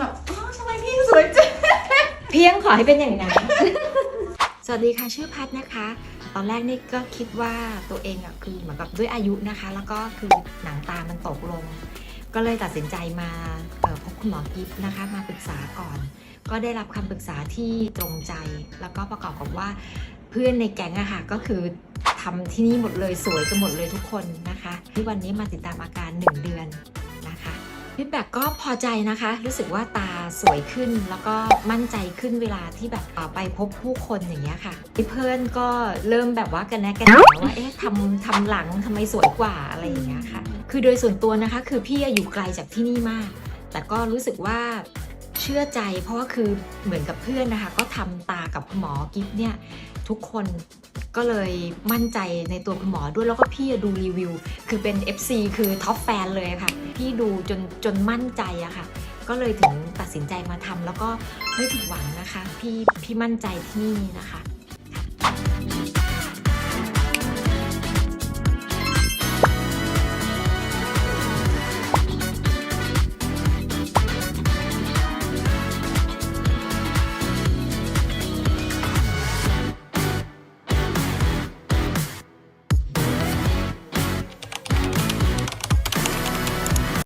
แบบอ้าวทำไมพี่สวยจังเพียงขอให้เป็นอย่างนั้น สวัสดีค่ะชื่อพัดนะคะ ตอนแรกนี่ก็คิดว่าตัวเองอะคือเหมือนกับด้วยอายุนะคะ แล้วก็คือหนังตามันตกลง ก็เลยตัดสินใจมาเอ่อพบคุณหมอกิฟต์นะคะ มาปรึกษาก่อน ก็ได้รับคำปรึกษาที่ตรงใจ แล้วก็ประกอบกับว่าเพื่อนในแก๊งอะค่ะก็คือทำที่นี่หมดเลยสวยกันหมดเลยทุกคนนะคะ ที่วันนี้มาติดตามอาการ 1 เดือนนะคะ ฟีดแบ็กก็พอใจนะคะ รู้สึกว่าตาสวยขึ้น แล้วก็มั่นใจขึ้นเวลาที่แบบไปพบผู้คนอย่างเงี้ยค่ะที่เพื่อนก็เริ่มแบบว่ากันแนะกันแหนว่าเอ๊ะทำทำหลังทำไมสวยกว่าอะไรอย่างเงี้ยค่ะ คือโดยส่วนตัวนะคะ คือพี่อยู่ไกลจากที่นี่มาก แต่ก็รู้สึกว่า เชื่อใจเพราะว่าคือเหมือนกับเพื่อนนะคะ ก็ทำตากับคุณหมอกิฟเนี่ยทุกคนก็เลยมั่นใจในตัวคุณหมอด้วยแล้วก็พี่ดูรีวิว คือเป็น FC คือท็อปแฟนเลยค่ะ พี่ดูจนจนมั่นใจอะค่ะ ก็เลยถึงตัดสินใจมาทำแล้วก็ไม่ผิดหวังนะคะ พี่พี่มั่นใจที่นี่นะคะ